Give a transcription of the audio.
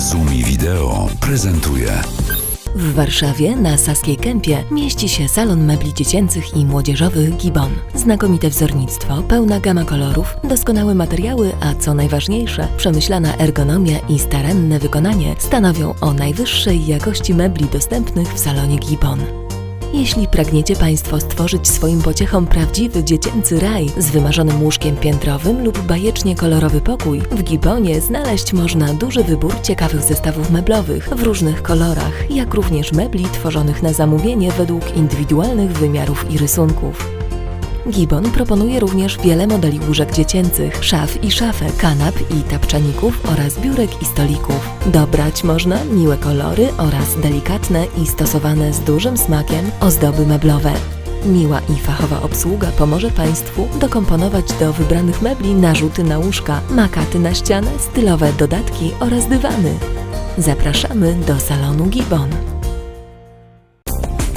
Zumi Wideo prezentuje W Warszawie na Saskiej Kępie mieści się salon mebli dziecięcych i młodzieżowych Gibbon. Znakomite wzornictwo, pełna gama kolorów, doskonałe materiały, a co najważniejsze, przemyślana ergonomia i staranne wykonanie stanowią o najwyższej jakości mebli dostępnych w salonie Gibbon. Jeśli pragniecie Państwo stworzyć swoim pociechom prawdziwy dziecięcy raj z wymarzonym łóżkiem piętrowym lub bajecznie kolorowy pokój, w Gibonie znaleźć można duży wybór ciekawych zestawów meblowych w różnych kolorach, jak również mebli tworzonych na zamówienie według indywidualnych wymiarów i rysunków. Gibbon proponuje również wiele modeli łóżek dziecięcych, szaf i szafek, kanap i tapczaników oraz biurek i stolików. Dobrać można miłe kolory oraz delikatne i stosowane z dużym smakiem ozdoby meblowe. Miła i fachowa obsługa pomoże Państwu dokomponować do wybranych mebli narzuty na łóżka, makaty na ścianę, stylowe dodatki oraz dywany. Zapraszamy do salonu Gibbon.